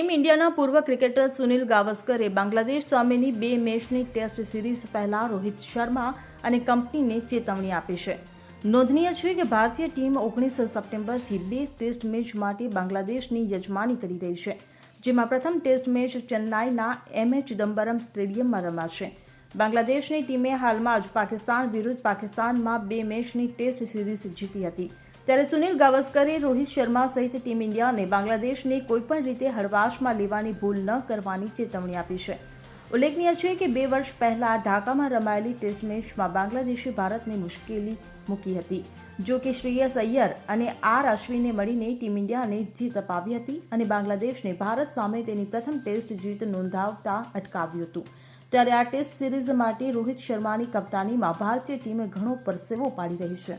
Team ઇન્ડિયાના પૂર્વ cricketer Sunil ગાવસ્કરે Bangladesh સામેની બે મેચની ટેસ્ટ સિરીઝ પહેલા રોહિત શર્મા અને કંપનીને ચેતવણી આપી છે. નોંધનીય છે કે ભારતીય ટીમ ઓગણીસ સપ્ટેમ્બરથી બે ટેસ્ટ મેચ માટે બાંગ્લાદેશની યજમાની કરી રહી છે, જેમાં પ્રથમ ટેસ્ટ મેચ ચેન્નાઈના એમ એ ચિદમ્બરમ સ્ટેડિયમમાં રમાશે. બાંગ્લાદેશની ટીમે હાલમાં જ પાકિસ્તાન વિરુદ્ધ પાકિસ્તાનમાં બે મેચની ટેસ્ટ સિરીઝ જીતી હતી. ત્યારે સુનિલ ગાવસ્કરે રોહિત શર્મા સહિત ટીમ ઇન્ડિયાને બાંગ્લાદેશને કોઈપણ રીતે હળવાશમાં લેવાની ભૂલ ન કરવાની ચેતવણી આપી છે. ઉલ્લેખનીય છે કે બે વર્ષ પહેલા ઢાકામાં રમાયેલી ટેસ્ટ મેચમાં બાંગ્લાદેશે ભારતને મુશ્કેલી મૂકી હતી. જો કે શ્રેયસ અય્યર અને આર અશ્વિને મળીને ટીમ ઇન્ડિયાને જીત અપાવી હતી અને બાંગ્લાદેશને ભારત સામે તેની પ્રથમ ટેસ્ટ જીત નોંધાવતા અટકાવ્યું હતું. ત્યારે આ ટેસ્ટ સિરીઝ માટે રોહિત શર્માની કપ્તાનીમાં ભારતીય ટીમે ઘણો પરસેવો પાડી રહી છે.